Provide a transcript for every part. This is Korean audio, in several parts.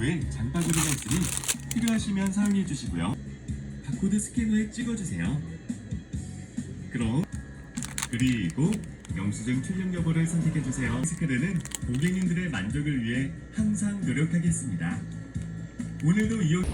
입구에 장바구니가 있으니 필요하시면 사용해 주시고요. 바코드 스캔 후에 찍어주세요. 그럼 그리고 영수증 출력 여부를 선택해 주세요. 스크린은 고객님들의 만족을 위해 항상 노력하겠습니다. 오늘도 이용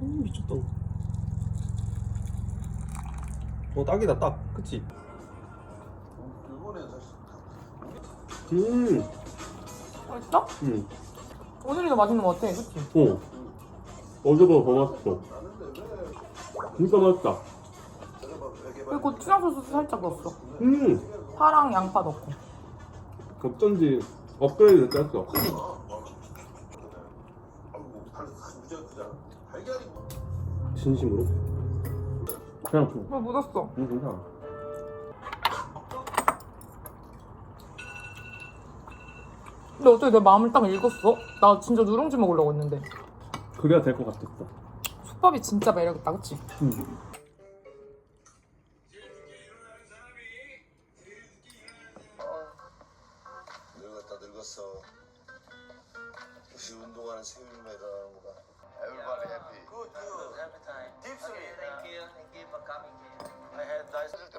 음, 미쳤다. 어, 딱이다, 딱. 그치? 음, 맛있어? 음, 오늘이 더 맛있는 것 같아, 그치? 어. 어제보다 더 맛있어. 진짜 맛있다. 그리고 고추장 소스 살짝 넣었어. 음, 파랑 양파 넣고. 어쩐지 업그레이드 됐어. 진심으로? 그냥 좀. 왜 묻었어? 음, 괜찮아. 근데 어떻게 내 마음을 딱 읽었어? 나 진짜 누룽지 먹으려고 했는데. 그래야 될 것 같았어. 솥밥이 진짜 매력있다, 그치? 음.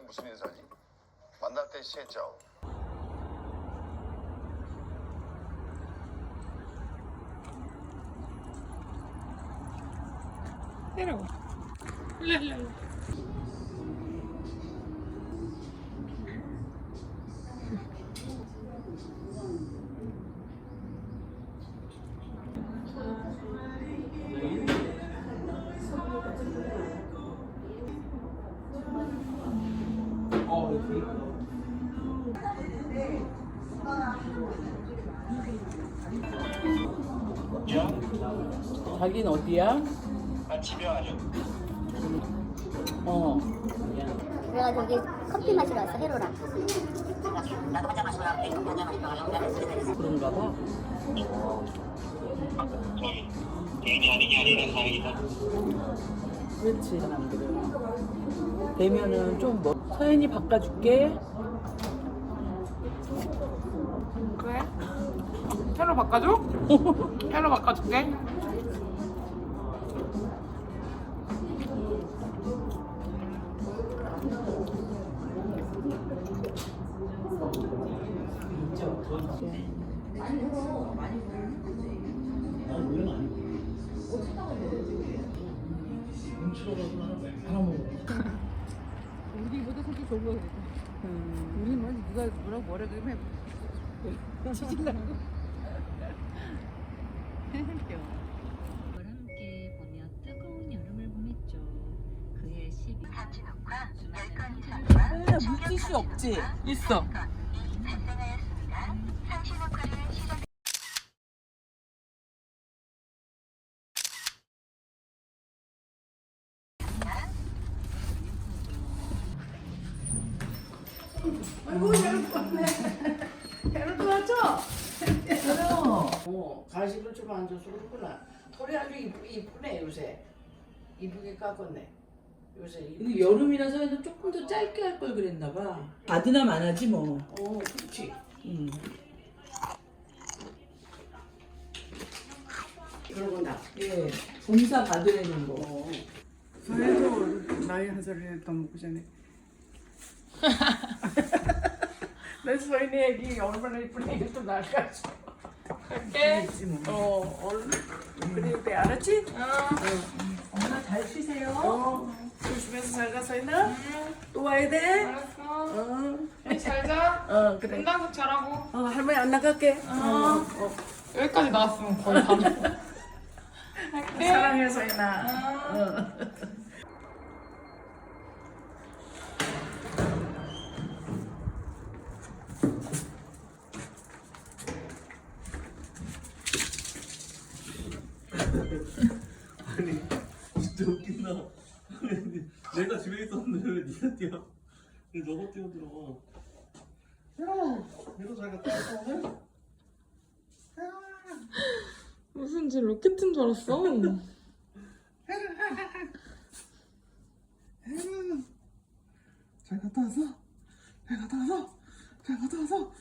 무슨 인사지? 만날 때 시했죠 때려. 자기는 어디야? 아, 집에 와요. 어. 그래가지고 여기 커피 마시러 왔어 헤로랑 나도 한잔 마시고 커피 한잔 마시고 그런가 봐. 저기 개인이 아닌 게 아니라 다행이다. 그렇지, 사람들은. 되면은 좀 뭐, 서연이 바꿔줄게. 그래? 회로 바꿔줘? 회로 바꿔줄게. 우리보다 속이 좋은 거 같아. 우리는 완전 누가 뭐라고 뭐라고 하면 지질라고. 와 함께 보며 뜨거운 여름을 보냈죠. 그의 12 서연아, 물티슈 없지? 있어. 배로 도와줘. 배로. 어, 가시를 좀 앉아서 그렇구나. 털이 아주 이쁘, 이쁘네 요새. 이쁘게 깎았네. 요새 이쁘게. 여름이라서 해도 조금 더 짧게 할 걸 그랬나 봐. 바드나 많아지 뭐. 어, 그렇지. 음. 그러고 나. 예. 봉사 받으려는 거. 저희도 나이 한 살이 더 먹고 전에. 내 소인이 애기 얼마나 이쁜 애기 또 낳아가지고. 할게. 어, 얼른. 그래, 그래, 알았지? 엄마 잘 쉬세요. 어. 조심해서 잘 가, 소인아. 또 와야 돼. 알았어. 어, 잘 자. 어 그래. 운동도 잘하고. 어, 할머니 안 나갈게. 어. 어. 여기까지 나왔으면 거의 다. 할게. 사랑해, 소인아. 어. 아니 진짜 웃긴다 아니, 내가 집에 니가 뛰어 왜 너가 뛰어들어 얘도 잘 갔다 왔어 무슨 지 로켓인 줄 알았어. 잘 갔다 왔어? 잘 갔다 왔어? 잘 갔다 왔어?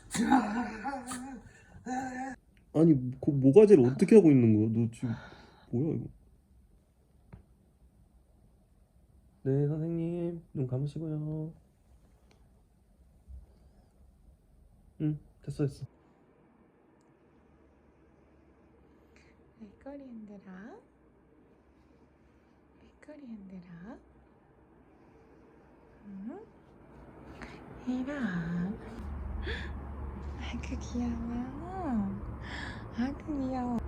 아니 그 모가지를 어떻게 하고 있는 거야? 너 지금 뭐야 이거? 네 선생님 눈 감으시고요. 응 됐어 됐어. 맥거리 흔들어. 맥거리 흔들어. 응? 해라. 아그 귀여워. 아그 귀여워.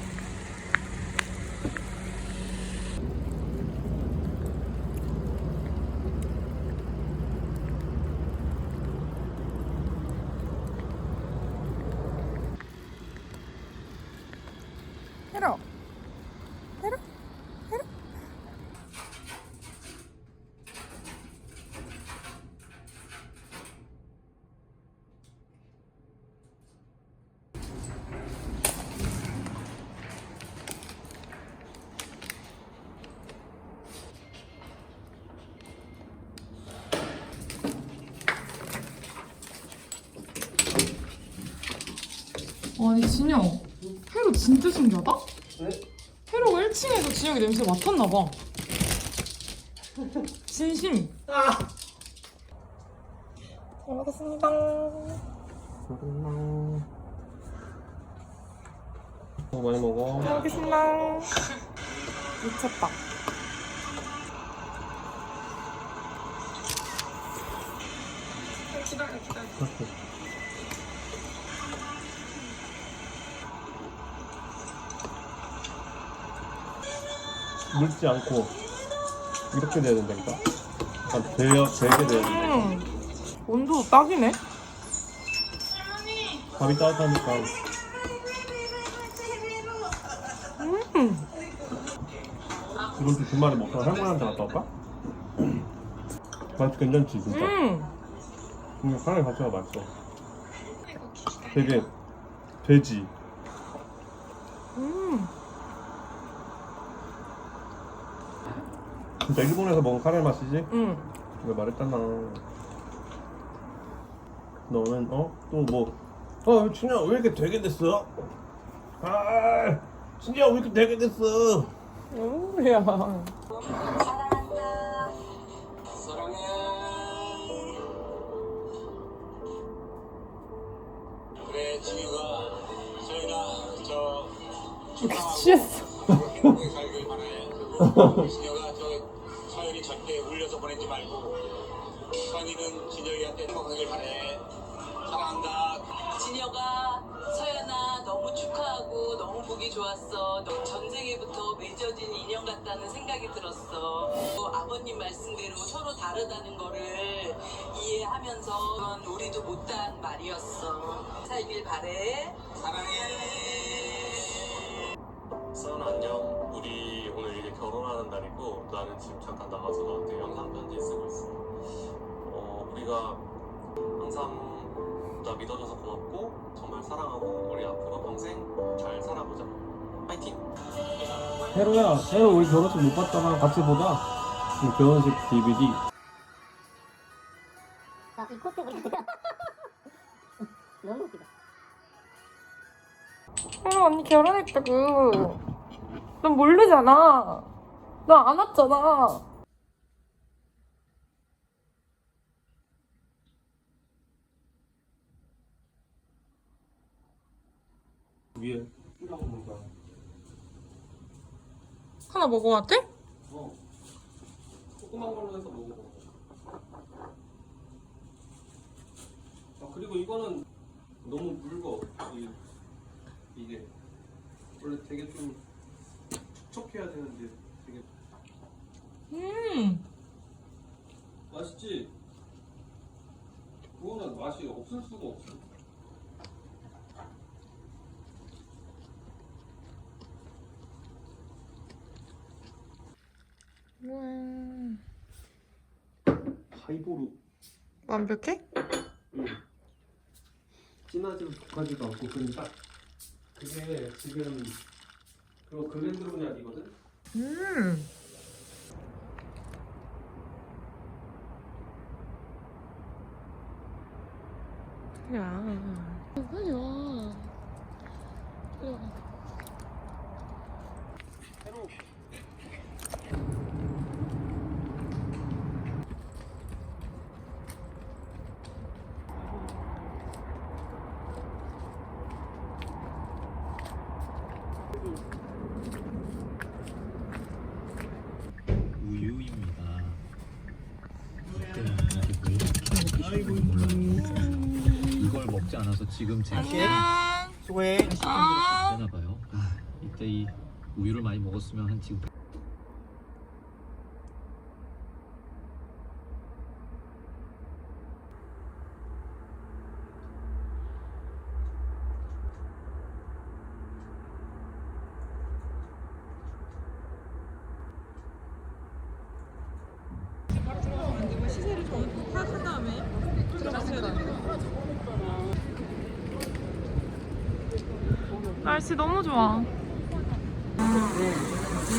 해라. 해라. 해라. 아니 진영. 회로 진짜 신기하다? 회로가 1층에서 진영이 냄새 맡았나 봐. 진심. 잘 먹겠습니다. 어, 많이 먹어. 잘 먹겠습니다. 미쳤다. 기다려 기다려 물지 않고 이렇게 돼야 된다니까. 약간 되어 되게 돼야 된다. 음 온도 딱이네 밥이 따뜻하니까 음 이번 주 주말에 먹다가 할머니한테 갔다 올까? 맛 괜찮지 진짜. 음. 음, 카레 자체가 맛있어. 되게 돼지. 음. 진짜 일본에서 먹은 카레 맛이지? 음. 내가 말했잖아. 너는 어? 또 뭐? 어, 진짜 왜 이렇게 되게 됐어? 아, 진짜 왜 이렇게 되게 됐어? 뭐야 그래 진이가 저희가 저 취했어 행복하길 바래 사랑한다 진혁아, 서연아 너무 축하하고 너무 보기 좋았어. 너 전생에부터 맺어진 인연 같다는 생각이 들었어. 또 아버님 말씀대로 서로 다르다는 거를 이해하면서 그건 우리도 못한 말이었어. 살길 바래. 사랑해 서연 안녕. 우리 오늘 이제 결혼하는 날이고 나 나는 지금 잠깐 나가서 너한테 영상 편지 쓰고 있어. 어, 우리가 항상 나 믿어줘서 고맙고 정말 사랑하고 우리 앞으로 평생 잘 살아보자. 파이팅! 해로야, 해로 우리 결혼식 못 봤잖아. 같이 보자. 우리 결혼식 DVD. 자, 이 코트 보세요. 너무 웃기다. 혜로 언니 결혼했다고. 넌 모르잖아. 너 안 왔잖아. 위에 뿌려먹는 거야. 하나 먹어야 돼? 어. 조그만 걸로 해서 먹어봐. 아 그리고 이거는 너무 묽어. 이, 이게 원래 되게 좀 촉촉해야 되는데 되게 음. 맛있지. 그거는 맛이 없을 수가 없어. 음. 하이보로. 완벽해? 응. 진하지도 독하지도 않고 그냥 딱 그게 지금 그거 글렌드로니아이거든. 음. 야. 빨리 와. 빨리 와. 우유입니다. 이걸 먹지 지금 제 수고해. 되나 봐요. 아, 이때 이 우유를 많이 먹었으면 한 지금 날씨 너무 좋아.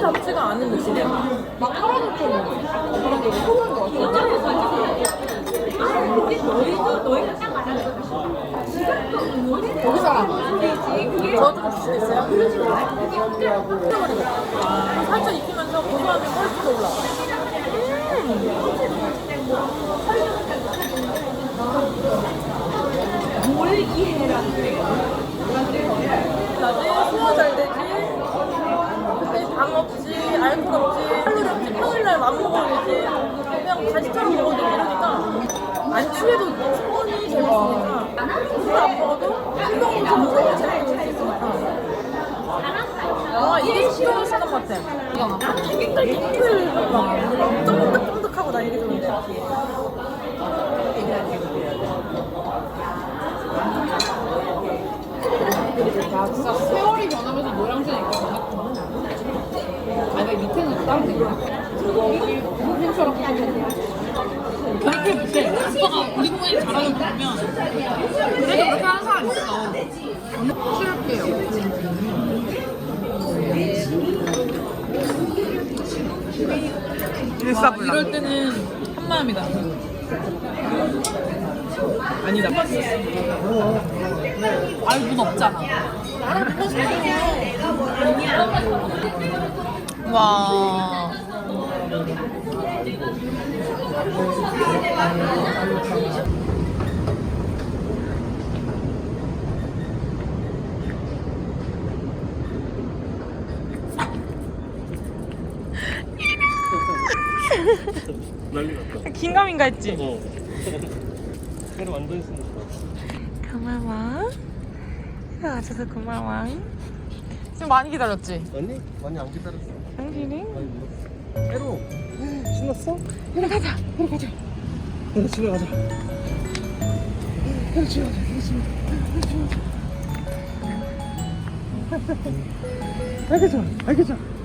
잡지가 않은 느낌이야. 막 털어놓고 그런 게 소금인 것 같아. 거기 사람. 저좀 주실 수 있어요? 살짝 익히면서 고소함이 훨씬 올라. 나지 소화 잘 되지. 그때 당 없지, 알코올 없지, 칼로리 없지, 평일날 맘먹으면 되지. 그냥 간식처럼 먹어도 이러니까 안 취해도 충분히 재밌으니까 술안 먹어도 술먹으면서 먹어도 있으니까. 아 이게 쓰는 것 같아. ยิ่글ยิ่글 막 쫀득쫀득하고 나 이게 좋은데. 야 진짜 세월이 변하면서 노량진에 있거든. 아니 밑에는 다른 데야. 그렇게 못해. 오빠가 우리 부모님 잘하는 거 보면 그래도 그렇게 하는 사람 있어. 실패요. 일사불란. 이럴 때는 한 마음이다. 아니다. 아니 문 없잖아. 나랑 누가 난리 났다. 긴가민가 했지? 어. 새로 완전 신났다. 고마워. 와줘서 고마워. 지금 많이 기다렸지? 아니? 많이 안 기다렸어. 당신이? 물었어. 새로 신났어? 새로 가자. 새로 가자. 새로 집에 가자. 새로 집에 가자. 새로 집에 가자. 집에 가자. 알겠죠? 알겠죠?